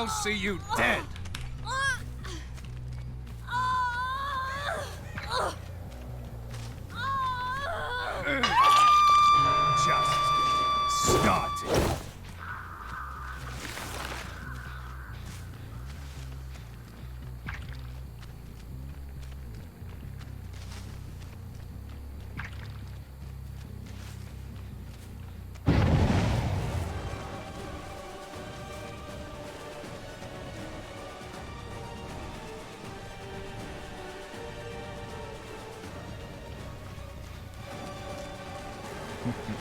I'll see you dead. Mm-hmm.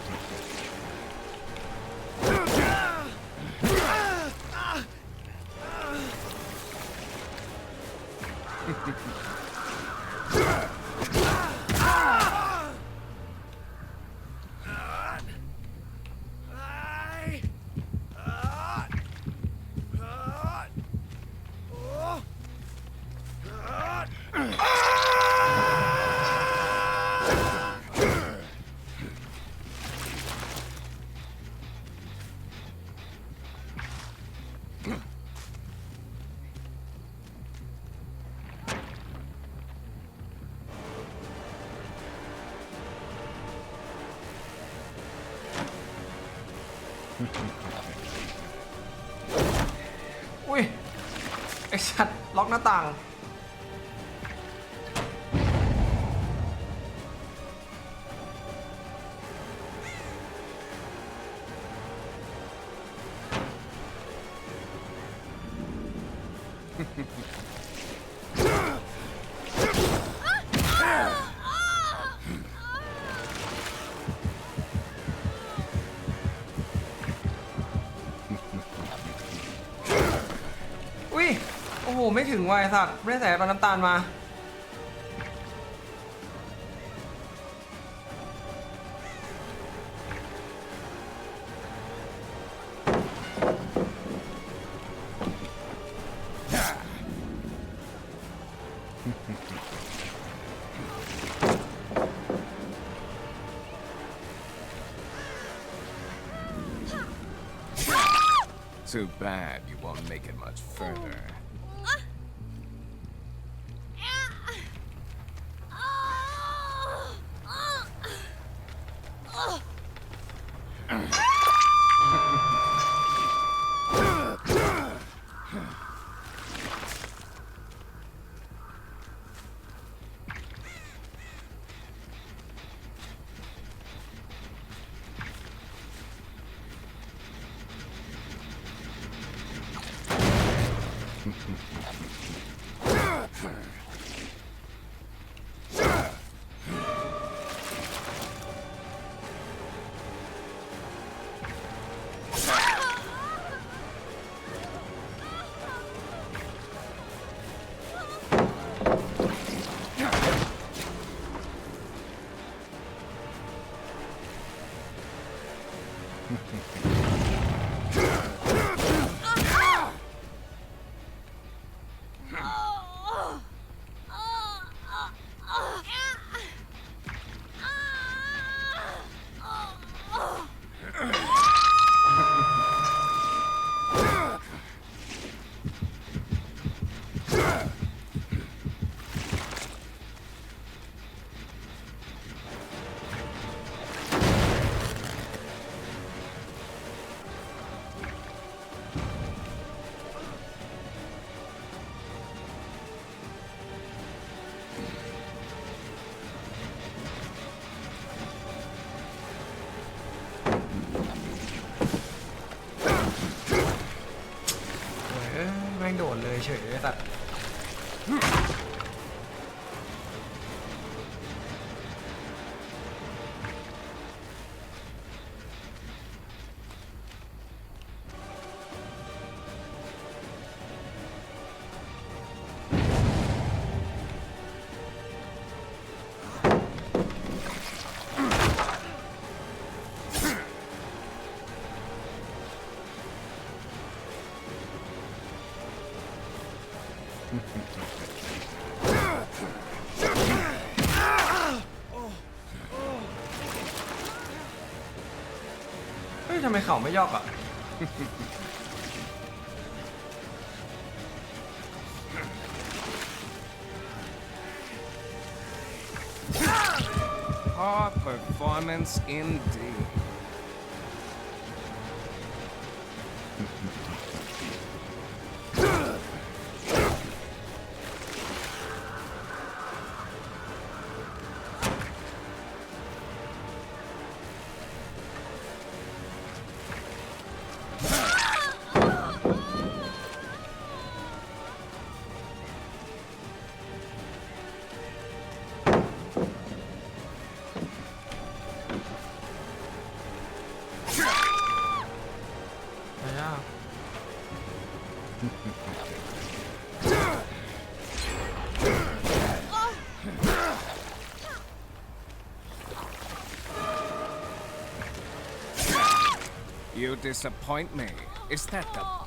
อุ้ยไอสัตว์ล็อกหน้าต่าง ว่ะไอ้สัตว์ไม่ได้ใส่ปลาน้ำตาลมา Too bad you won't make it much further. Mm-hmm. ทำไมเขาไม่ยอกอ่ะ Poor performance indeed. Disappoint me. Is that the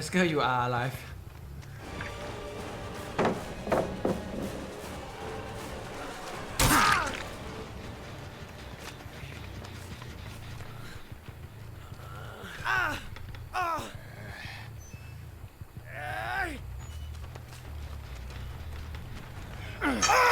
Wesker you are alive I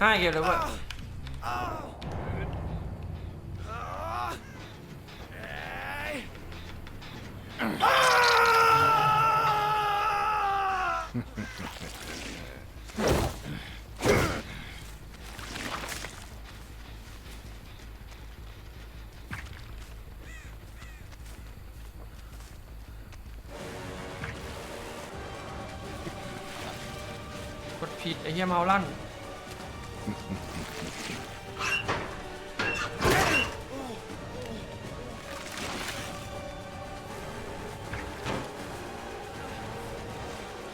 ห้าเกมแล้วเว้ยกดผิดไอ้เหี้ยเมาลั่น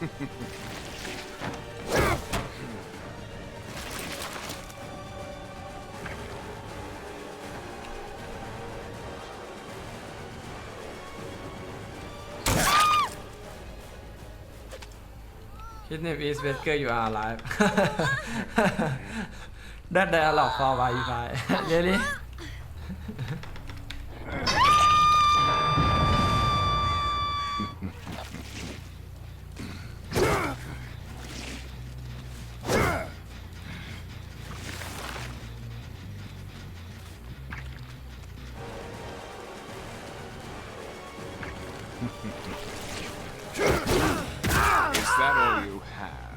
His name is Wesker you are alive. That dialogue for Wi-Fi. Really you have?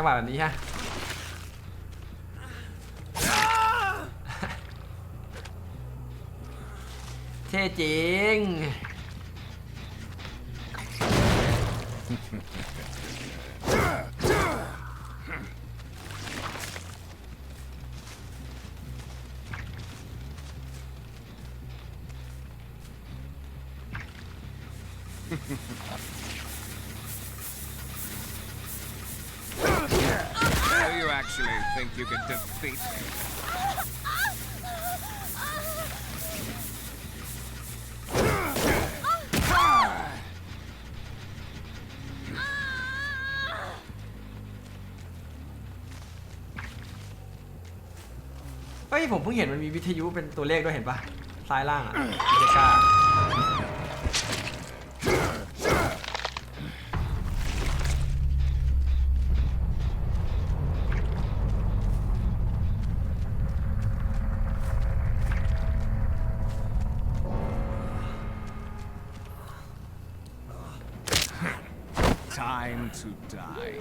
จังหวะแบบนี้ฮะเท่จริง Do think you can defeat me? เฮ้ยผมเพิ่งเห็นมันมีวิทยุเป็นตัวเลขด้วยเห็นปะซ้ายล่างอะไม่ได้กล้า Time to die.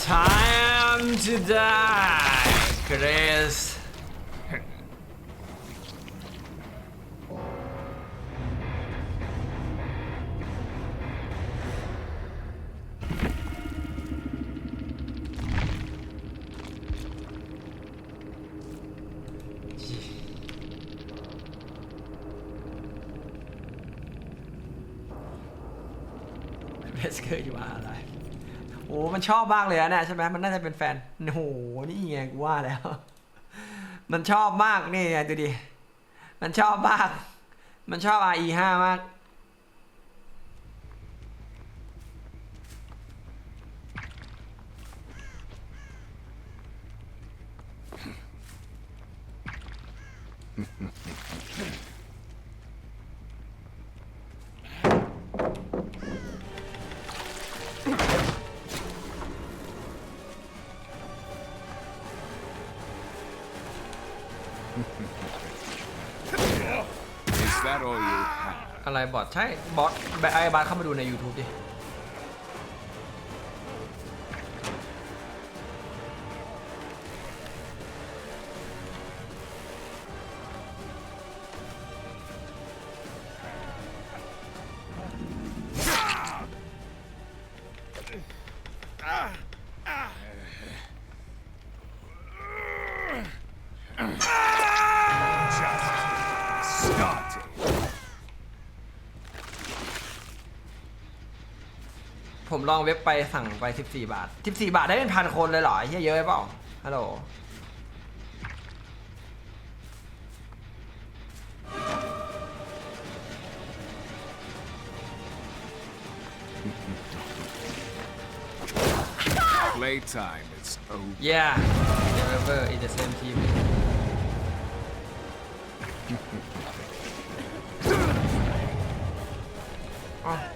Time to die Chris ชอบมากเลยอะเนี่ยใช่ไหมมันน่าจะเป็นแฟนโอ้โหนี่ไงกูว่าแล้ว มันชอบมากนี่ไงดูดิมันชอบมาก มันชอบ RE5 มาก Is อะไรบอทใช่บอทไอบาสเข้ามาดูใน YouTube ดิ ลองเว็บไปสั่งไป 14 บาท 14 บาทได้เป็นพันคนเลยเหรอเฮียเยอะไปเปล่าฮัลโหล Playtime is over. Yeah never in the same team อ๋อ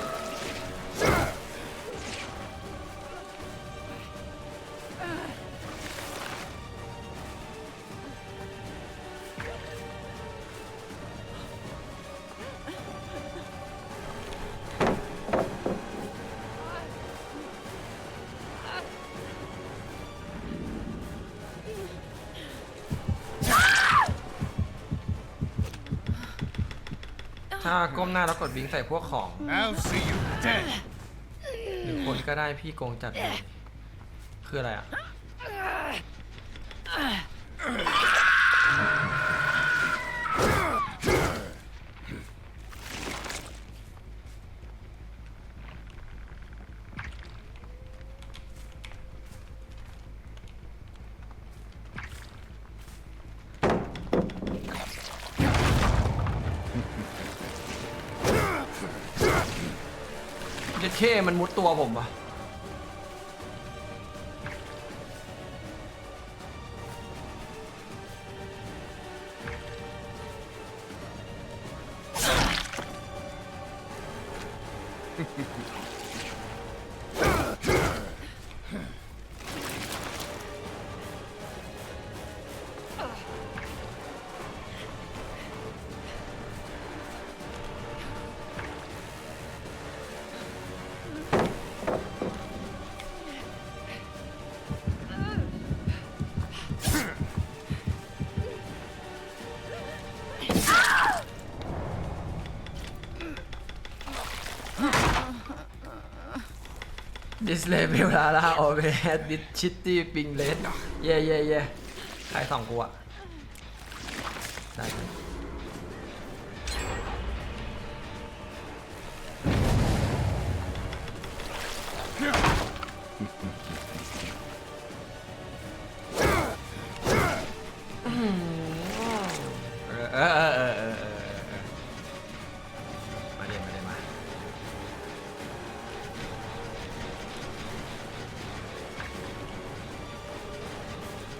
ถ้าก้มหน้าแล้วกดบิงใส่พวกของ I'll see you dead. หรือคนก็ได้พี่โกงจัดเลยคืออะไรอะ เข้มันมุดตัวผมวะ ดิสเลเวลลาลาโอเวแฮดดิชิตตี้ปิงเลสเย่เย่เย่ใครสองกูอะ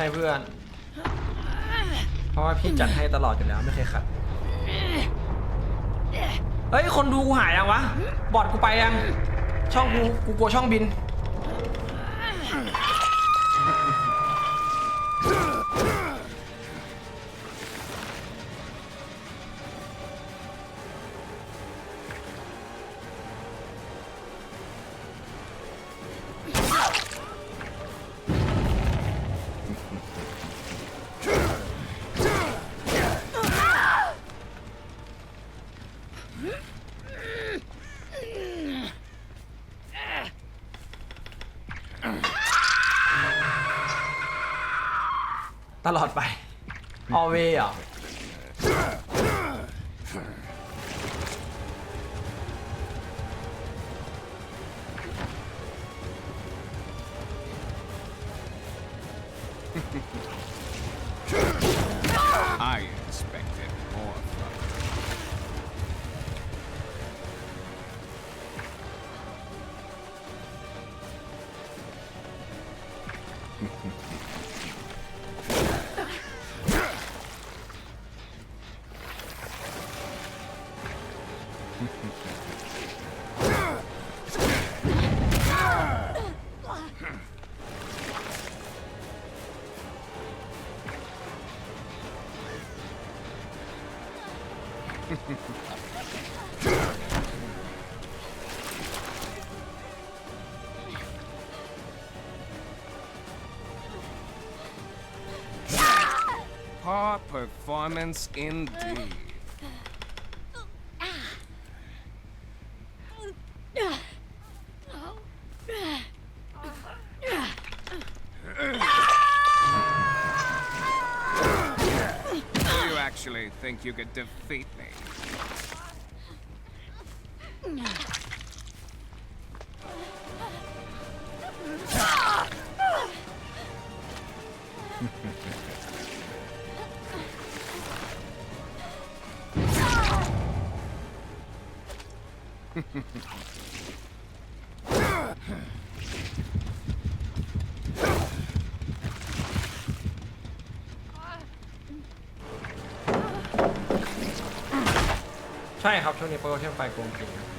ให้เพื่อน เพราะว่าพี่จัดให้ตลอดอยู่แล้วไม่เคยขัด เฮ้ย คนดูกูหายยังวะ บอดกูไปยัง ช่องกู กูกลัวช่องบิน ตลอดไป ออเวเหรอ 'Poor performance indeed. ใช่ครับช่วงนี้โปรโมชั่นไฟโกงจริงครับ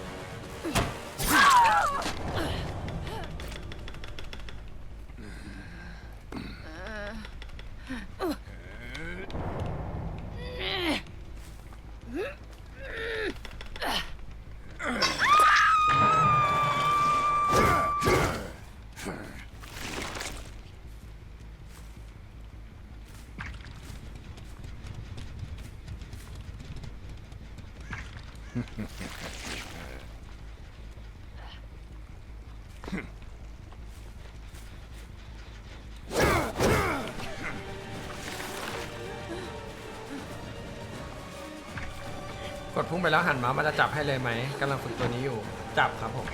กดพุ่งไปแล้วหันมามันจะจับให้เลยไหมกำลังฝึกตัวนี้อยู่ จับครับผม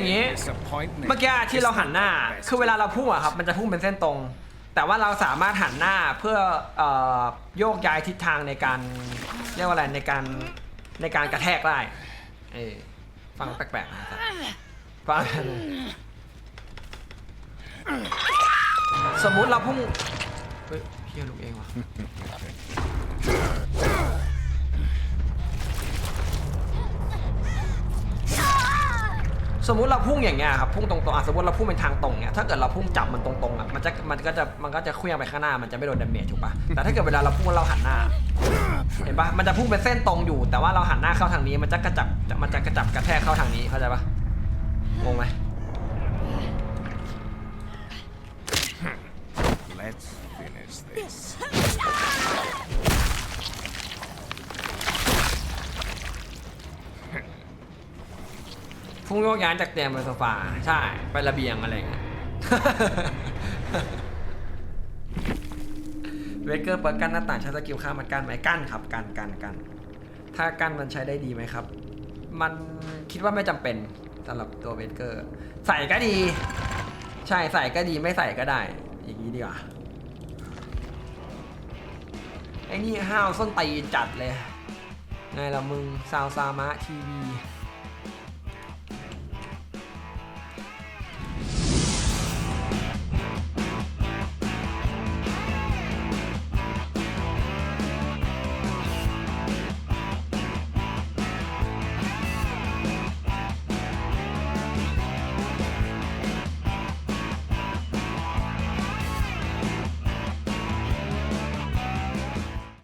ออย่างนี้ Disappointment. เมื่อกี้ที่เราหันหน้า Best. คือเวลาเราพุ่งอะครับ มันจะพุ่งเป็นเส้นตรง แต่ว่าเราสามารถหันหน้าเพื่อเอ่อโยกย้ายทิศทางในการเรียกว่าอะไรในการในการกระแทกได้เออฟังแปลกๆนะครับฟังสมมุติเราพุ่งเฮ้ยเฮียลูกเองว่ะ สมมุติเราพุ่งอย่างเงี้ยครับพุ่งตรงๆอะสมมติเราพุ่งเป็นทางตรงเนี้ยถ้าเกิดเราพุ่งจับมันตรงๆอะมันจะมันก็จะมันก็จะเคลื่อนไปข้างหน้ามันจะไม่โดนดาเมจถูกปะแต่ถ้าเกิดเวลาเราพุ่งเราหันหน้าเห็นปะมันจะพุ่งเป็นเส้นตรงอยู่ แต่ว่าเราหันหน้าเข้าทางนี้ มันจะกระจับมันจะกระจับกระแทกเข้าทางนี้เข้าใจปะงงไหม พุ่งโยกย้ายจากเตียงไปโซฟาใช่ ไประเบียงอะไรเงี้ยเวเกอร์เปิดกั้นหน้าต่างใช้สกิลข้ามมันกั้นไหมกั้นครับกั้นกั้นกั้นถ้ากั้นมันใช้ได้ดีไหมครับ มันคิดว่าไม่จำเป็นสำหรับตัวเวเกอร์ ใส่ก็ดี ใช่ใส่ก็ดีไม่ใส่ก็ได้ อย่างนี้ดีกว่าไอ้นี่ห้าวส้นตีจัดเลยไงล่ะมึงซาวซามะทีวี